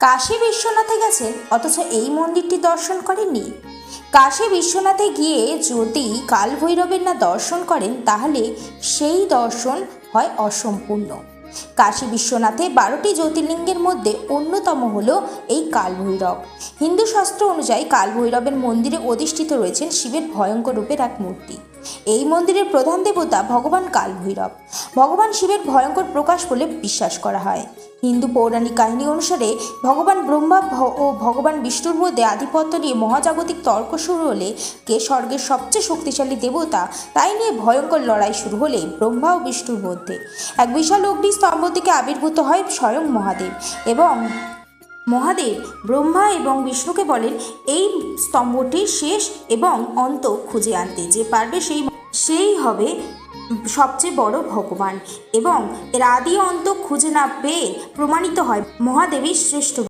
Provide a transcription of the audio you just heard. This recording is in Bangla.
কাশী বিশ্বনাথে গেছেন, অথচ এই মন্দিরটি দর্শন করেননি। কাশী বিশ্বনাথে গিয়ে যদি কালভৈরবের না দর্শন করেন, তাহলে সেই দর্শন হয় অসম্পূর্ণ। কাশী বিশ্বনাথে বারোটি জ্যোতির্লিঙ্গের মধ্যে অন্যতম হল এই কালভৈরব। হিন্দু শাস্ত্র অনুযায়ী কালভৈরবের মন্দিরে অধিষ্ঠিত রয়েছেন শিবের ভয়ঙ্কর রূপের এক মূর্তি। এই মন্দিরের প্রধান দেবতা ভগবান কালভৈরব। ভগবান শিবের ভয়ঙ্কর প্রকাশ বলে বিশ্বাস করা হয়। হিন্দু পৌরাণিক কাহিনী অনুসারে ভগবান ব্রহ্মা ও ভগবান বিষ্ণুর মধ্যে আধিপত্য নিয়ে মহাজাগতিক তর্ক শুরু হলে কে স্বর্গের সবচেয়ে শক্তিশালী দেবতা, তাই নিয়ে ভয়ঙ্কর লড়াই শুরু হলে ব্রহ্মা ও বিষ্ণুর মধ্যে। এক বিশাল অগ্নিস্তম্ভ থেকে আবির্ভূত হয় স্বয়ং মহাদেব এবং মহাদেব ব্রহ্মা এবং বিষ্ণুকে বলেন, এই স্তম্ভটি শেষ এবং অন্ত খুঁজে আনতে। যে পারবে সেই সেই হবে সবচেয়ে বড় ভগবান এবং এর আদি অন্ত খুঁজে না পেয়ে প্রমাণিত হয় মহাদেবী শ্রেষ্ঠ